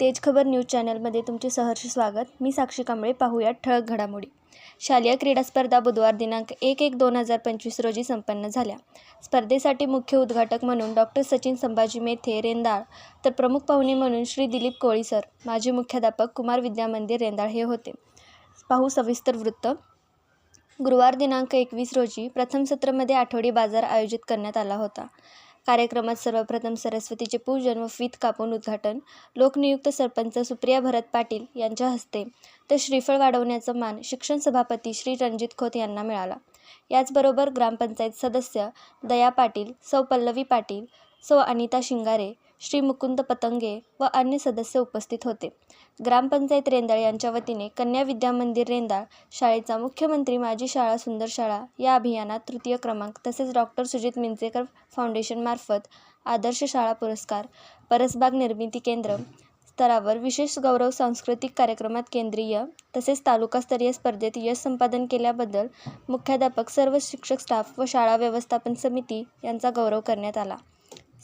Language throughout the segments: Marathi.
तेज खबर न्यूज चॅनलमध्ये तुमचे सहर्ष स्वागत. मी साक्षी कांबळे. पाहूया ठळक घडामोडी. शालेय क्रीडा स्पर्धा बुधवार दिनांक एक एक दोन हजार पंचवीस रोजी संपन्न झाल्या. स्पर्धेसाठी मुख्य उद्घाटक म्हणून डॉक्टर सचिन संभाजी मेथे रेंदाळ. तर प्रमुख पाहुणे म्हणून श्री दिलीप कोळी सर. माजी मुख्याध्यापक कुमार विद्यामंदिर रेंदाळ हे होते. पाहू सविस्तर वृत्त. गुरुवार दिनांक एकवीस रोजी प्रथम सत्रामध्ये आठवडी बाजार आयोजित करण्यात आला होता. कार्यक्रमात सर्वप्रथम सरस्वतीचे पूजन व फीत कापून उद्घाटन. लोकनियुक्त सरपंच सुप्रिया भरत पाटील यांच्या हस्ते तर श्रीफळ वाढवण्याचा मान शिक्षण सभापती श्री रणजित खोत यांना मिळाला. याचबरोबर ग्रामपंचायत सदस्य दया पाटील सौ पल्लवी पाटील सौ अनिता शिंगारे श्री मुकुंद पतंगे व अन्य सदस्य उपस्थित होते. ग्रामपंचायत रेंदाळ यांच्या वतीने कन्या विद्यामंदिर रेंदाळ शाळेचा मुख्यमंत्री माझी शाळा सुंदर शाळा या अभियानात तृतीय क्रमांक तसेच डॉक्टर सुजित मिंचेकर फाउंडेशनमार्फत आदर्श शाळा पुरस्कार परसबाग निर्मिती केंद्र स्तरावर विशेष गौरव सांस्कृतिक कार्यक्रमात केंद्रीय तसेच तालुकास्तरीय स्पर्धेत यश संपादन केल्याबद्दल मुख्याध्यापक सर्व शिक्षक स्टाफ व शाळा व्यवस्थापन समिती यांचा गौरव करण्यात आला.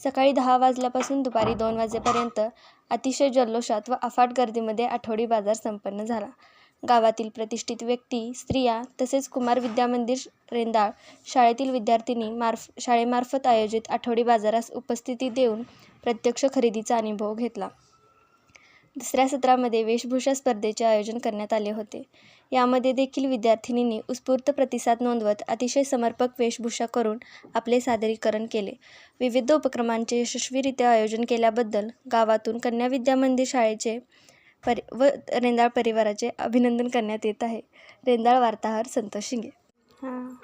सकाळी दहा वाजल्यापासून दुपारी दोन वाजेपर्यंत अतिशय जल्लोषात व अफाट गर्दीमध्ये आठवडी बाजार संपन्न झाला. गावातील प्रतिष्ठित व्यक्ती स्त्रिया तसेच कुमार विद्यामंदिर रेंदाळ शाळेतील विद्यार्थिनी मार्फ शाळेमार्फत आयोजित आठवडी बाजारास उपस्थिती देऊन प्रत्यक्ष खरेदीचा अनुभव घेतला. दुसऱ्या सत्रामध्ये वेशभूषा स्पर्धेचे आयोजन करण्यात आले होते. यामध्ये देखील विद्यार्थिनींनी उत्स्फूर्त प्रतिसाद नोंदवत अतिशय समर्पक वेशभूषा करून आपले सादरीकरण केले. विविध उपक्रमांचे यशस्वीरित्या आयोजन केल्याबद्दल गावातून कन्या विद्या मंदिर शाळेचे परि व रेंदाळ परिवाराचे अभिनंदन करण्यात येत आहे. रेंदाळ वार्ताहर संतोष शिंगे. हां.